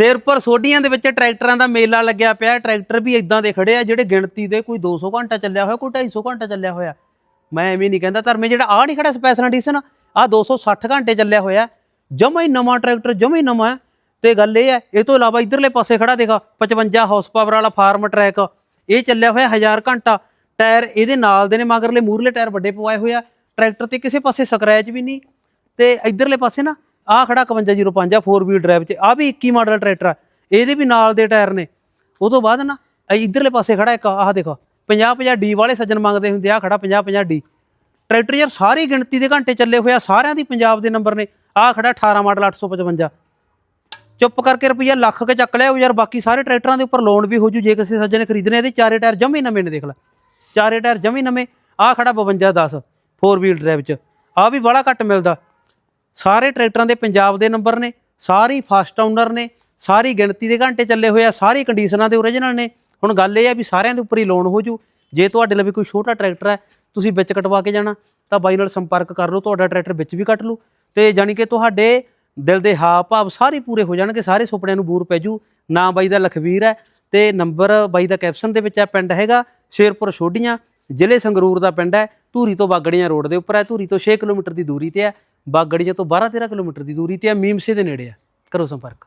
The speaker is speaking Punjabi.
ਤੇ ਉੱਪਰ ਸੋਢੀਆਂ ਦੇ ਵਿੱਚ ਟਰੈਕਟਰਾਂ ਦਾ ਮੇਲਾ ਲੱਗਿਆ ਪਿਆ। ਟਰੈਕਟਰ ਵੀ ਇਦਾਂ ਦੇ ਖੜੇ ਆ ਜਿਹੜੇ ਗਿਣਤੀ ਦੇ ਕੋਈ 200 ਘੰਟਾ ਚੱਲਿਆ ਹੋਇਆ, ਕੋਈ 250 ਘੰਟਾ ਚੱਲਿਆ ਹੋਇਆ। ਮੈਂ ਐਵੇਂ ਨਹੀਂ ਕਹਿੰਦਾ ਧਰਮੇ, ਜਿਹੜਾ ਆ ਨਹੀਂ ਖੜਾ ਸਪੈਸ਼ਲ ਐਡੀਸ਼ਨ ਆ 260 ਘੰਟੇ ਚੱਲਿਆ ਹੋਇਆ। ਜਮਾ ਹੀ ਨਵਾਂ ਟਰੈਕਟਰ, ਜਮਾ ਹੀ ਨਵਾਂ। ਹੈ। ਤੇ ਗੱਲ ਇਹ ਹੈ, ਇਹ ਤੋਂ ਇਲਾਵਾ ਇਧਰਲੇ ਪਾਸੇ ਖੜਾ ਦੇਖਾ 55 ਹਾਰਸ ਪਾਵਰ ਵਾਲਾ ਫਾਰਮ ਟਰੈਕ ਇਹ ਚੱਲਿਆ ਹੋਇਆ 1000 ਘੰਟਾ। ਟਾਇਰ ਇਹਦੇ ਨਾਲ ਦੇ ਨੇ, ਮਗਰਲੇ ਮੂਰਲੇ ਟਾਇਰ ਵੱਡੇ ਪਵਾਏ ਹੋਏ ਆ। ਟਰੈਕਟਰ ਤੇ ਕਿਸੇ ਪਾਸੇ ਸਕ੍ਰੈਚ ਵੀ ਨਹੀਂ। ਤੇ ਇਧਰਲੇ ਪਾਸੇ ਨਾ ਆਹ ਖੜਾ 5105 ਆ 4 ਵੀਲ ਡਰਾਈਵ 'ਚ, ਆ ਵੀ 21 ਮਾਡਲ ਟਰੈਕਟਰ ਆ। ਇਹਦੇ ਵੀ ਨਾਲ ਦੇ ਟਾਇਰ ਨੇ। ਉਹ ਤੋਂ ਬਾਅਦ ਨਾ, ਇਹ ਇਧਰਲੇ ਪਾਸੇ ਖੜਾ ਇੱਕ, ਆਹ ਦੇਖੋ 50 50 ਡੀ ਵਾਲੇ ਸੱਜਣ ਮੰਗਦੇ ਹੁੰਦੇ ਆ, ਖੜਾ 50 50 ਡੀ। ਟਰੈਕਟਰ ਯਾਰ ਸਾਰੀ ਗਿਣਤੀ ਦੇ ਘੰਟੇ ਚੱਲੇ ਹੋਇਆ ਸਾਰਿਆਂ ਦੀ ਪੰਜਾਬ ਦੇ ਨੰਬਰ ਨੇ। ਆਹ ਖੜਾ 18 ਮਾਡਲ 855 ਚੁੱਪ ਕਰਕੇ ਰੁਪਈਆ ਲੱਖ ਕੇ ਚੱਕ ਲਿਆ ਯਾਰ ਬਾਕੀ ਸਾਰੇ ਟਰੈਕਟਰਾਂ ਦੇ ਉੱਪਰ ਲੋਨ ਵੀ ਹੋ ਜੂ। ਜੇ ਕਿਸੇ ਸੱਜਣ ਨੇ ਖਰੀਦਣੇ ਇਹਦੇ ਚਾਰੇ ਟਾਇਰ ਜਮੇ ਨਵੇਂ ਨੇ, ਦੇਖ ਲੈ। ਚਾਰੇ ਟਾਇਰ ਜਮੇ ਨਵੇਂ, ਆਹ ਖੜਾ 52 10 4 ਵੀਲ ਡਰਾਈਵ 'ਚ। ਆ ਵੀ ਬੜਾ ਘੱਟ ਮਿਲਦਾ। ਸਾਰੇ ਟਰੈਕਟਰਾਂ ਦੇ ਪੰਜਾਬ ਦੇ ਨੰਬਰ ਨੇ, ਸਾਰੀ ਫਾਸਟ ਓਨਰ ਨੇ, ਸਾਰੀ ਗਿਣਤੀ ਦੇ ਘੰਟੇ ਚੱਲੇ ਹੋਏ ਆ, ਸਾਰੀ ਕੰਡੀਸ਼ਨਾਂ ਦੇ ਓਰੀਜਨਲ ਨੇ। ਹੁਣ ਗੱਲ ਇਹ ਆ ਵੀ ਸਾਰਿਆਂ ਦੇ ਉੱਪਰ ਹੀ ਲੋਨ ਹੋ ਜੂ। ਜੇ ਤੁਹਾਡੇ ਲਈ ਕੋਈ ਛੋਟਾ ਟਰੈਕਟਰ ਹੈ, ਤੁਸੀਂ ਵਿੱਚ ਕਟਵਾ ਕੇ ਜਾਣਾ, ਤਾਂ ਬਾਈ ਨਾਲ ਸੰਪਰਕ ਕਰ ਲਓ, ਤੁਹਾਡਾ ਟਰੈਕਟਰ ਵਿੱਚ ਵੀ ਕੱਟ ਲੂ। ਤੇ ਜਾਣੀ ਕਿ ਤੁਹਾਡੇ ਦਿਲ ਦੇ ਹਾਵ ਭਾਵ ਸਾਰੇ ਪੂਰੇ ਹੋ ਜਾਣਗੇ, ਸਾਰੇ ਸੁਪਨਿਆਂ ਨੂੰ ਬੂਰ ਪੈ ਜੂ। ਨਾਂ ਬਾਈ ਦਾ ਲਖਵੀਰ ਹੈ ਤੇ ਨੰਬਰ ਬਾਈ ਦਾ ਕੈਪਸ਼ਨ ਦੇ ਵਿੱਚ ਹੈ ਪਿੰਡ ਹੈਗਾ, ਸ਼ੇਰਪੁਰ ਛੋਡੀਆਂ, ਜ਼ਿਲ੍ਹੇ ਸੰਗਰੂਰ ਦਾ ਪਿੰਡ ਹੈ। ਧੂਰੀ ਤੋਂ ਬਾਗੜੀਆਂ ਰੋਡ ਦੇ ਉੱਪਰ ਹੈ, ਧੂਰੀ ਤੋਂ 6 ਕਿਲੋਮੀਟਰ ਦੀ ਦੂਰੀ ਤੇ ਹੈ। ਬਾਗੜੀਆਂ ਤੋਂ 12 13 ਕਿਲੋਮੀਟਰ ਦੀ ਦੂਰੀ ਤੇ ਆ ਮੀਮਸੇ ਦੇ ਨੇੜੇ ਆ। ਕਰੋ ਸੰਪਰਕ।